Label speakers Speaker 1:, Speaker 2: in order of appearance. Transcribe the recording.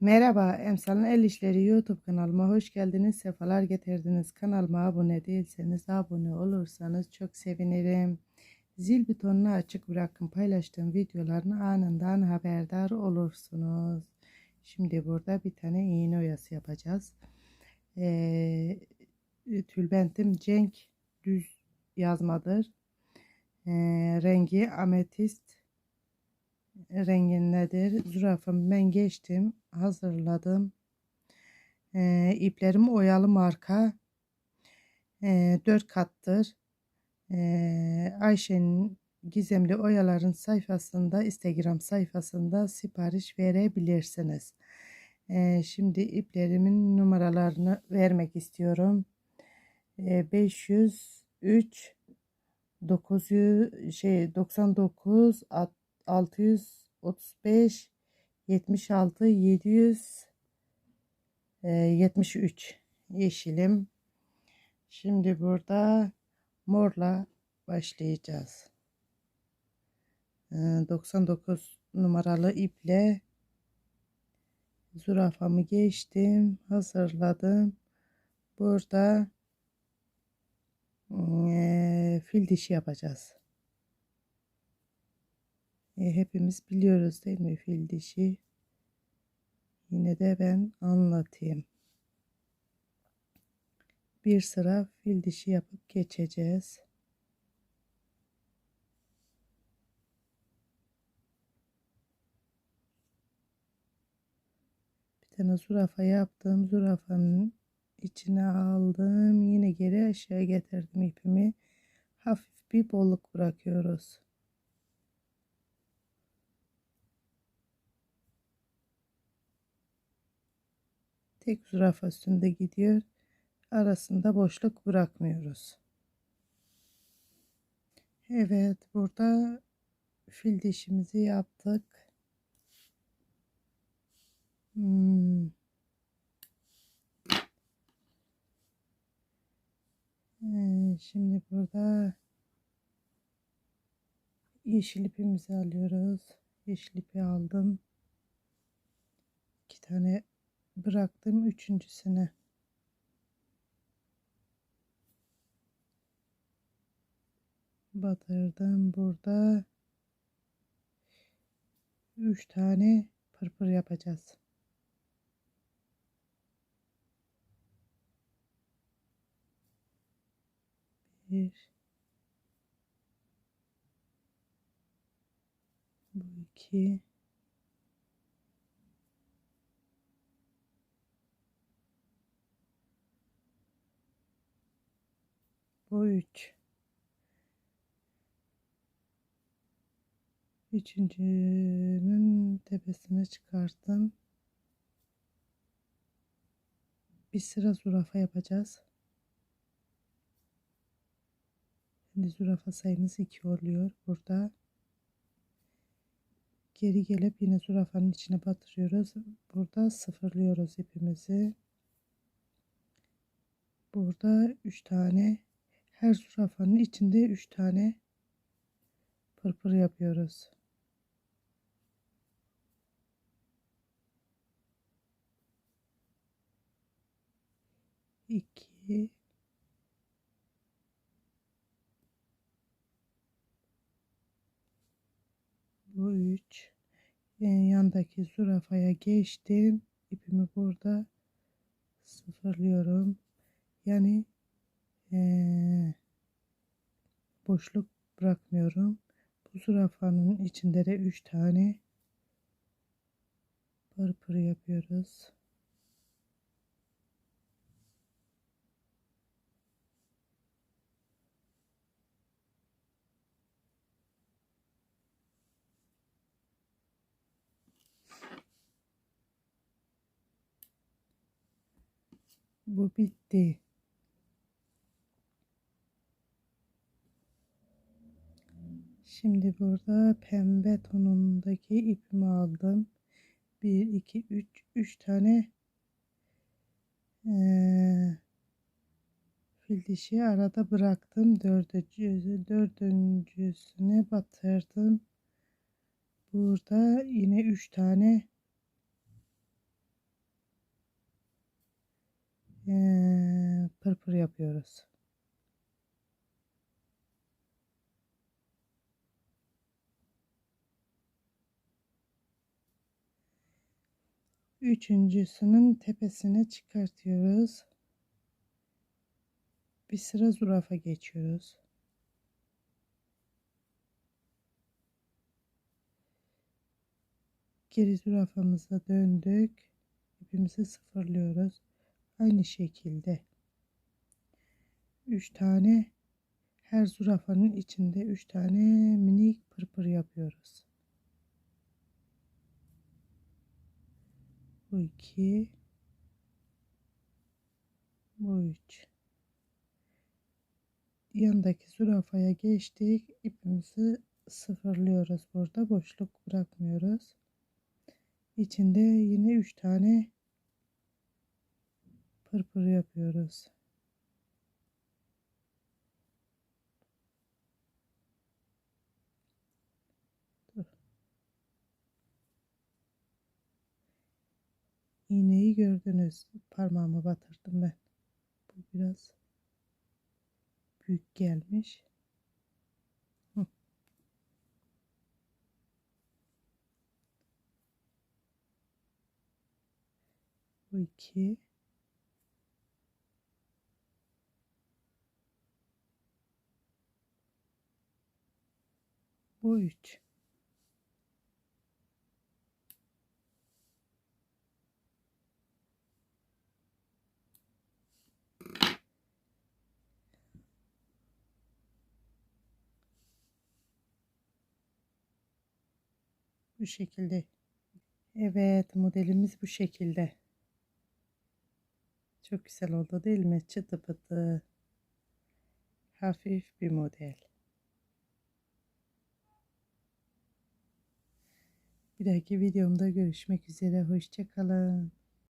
Speaker 1: Merhaba, Emsal'ın El İşleri YouTube kanalıma hoş geldiniz, sefalar getirdiniz. Kanalıma abone değilseniz abone olursanız çok sevinirim. Zil butonunu açık bırakın, paylaştığım videoların anından haberdar olursunuz. Şimdi burada bir tane iğne oyası yapacağız. Ee, tülbentim Cenk düz yazmadır. Ee, rengi ametist rengindedir. Zürafamı ben geçtim. Hazırladım. Ee, iplerim oyalı marka. Ee, 4 kattır. Ee, Ayşe'nin Gizemli Oyaların sayfasında Instagram sayfasında sipariş verebilirsiniz. Ee, şimdi iplerimin numaralarını vermek istiyorum. Ee, 503 900 şey 99 635 76 773 yeşilim. Şimdi burada morla başlayacağız. 99 numaralı iple zürafamı geçtim, hazırladım. Burada fil dişi yapacağız. E, hepimiz biliyoruz değil mi fil dişi? Yine de ben anlatayım. Bir sıra fil dişi yapıp geçeceğiz. Bir tane zürafa yaptım. Zürafanın içine aldım. Yine geri aşağı getirdim ipimi. Hafif bir bolluk bırakıyoruz. Tek zürafa üstünde gidiyor. Arasında boşluk bırakmıyoruz. Evet burada fil dişimizi yaptık. Hmm. Şimdi burada yeşil ipimizi alıyoruz. Yeşil ipi aldım. İki tane bıraktım üçüncüsüne. Batırdım burada. Üç tane pırpır yapacağız. Bir. Bu iki. Bu üç. Üçüncünün tepesine çıkarttım. Bir sıra zürafa yapacağız. Şimdi zürafa sayımız 2 oluyor. Burada geri gelip yine zürafanın içine batırıyoruz. Burada sıfırlıyoruz ipimizi. Burada 3 tane her zürafanın içinde 3 tane pırpır yapıyoruz. İki. Bu üç. En yandaki zürafaya geçtim. İpimi burada sıfırlıyorum. Yani ee, boşluk bırakmıyorum. Bu zürafanın içinde de 3 tane pırpır yapıyoruz. Bu bitti. Şimdi burada pembe tonundaki ipimi aldım. 1, 2, 3, 3 tane ee, fil dişi arada bıraktım. Dördüncü, dördüncüsüne batırdım. Burada yine 3 tane ee, pırpır yapıyoruz. Üçüncüsünün tepesine çıkartıyoruz. Bir sıra zürafa geçiyoruz. Geri zürafamıza döndük. İpimizi sıfırlıyoruz. Aynı şekilde 3 tane her zürafanın içinde 3 tane minik pırpır yapıyoruz. Bu iki. Bu üç. Yandaki zürafaya geçtik. İpimizi sıfırlıyoruz burada. Boşluk bırakmıyoruz. İçinde yine üç tane pırpır yapıyoruz. İğneyi gördünüz. Parmağımı batırdım ben. Bu biraz büyük gelmiş. Bu iki. Bu üç. Bu şekilde. Evet modelimiz bu şekilde. Çok güzel oldu değil mi? Çıtı pıtı. Hafif bir model. Bir dahaki videomda görüşmek üzere. Hoşçakalın.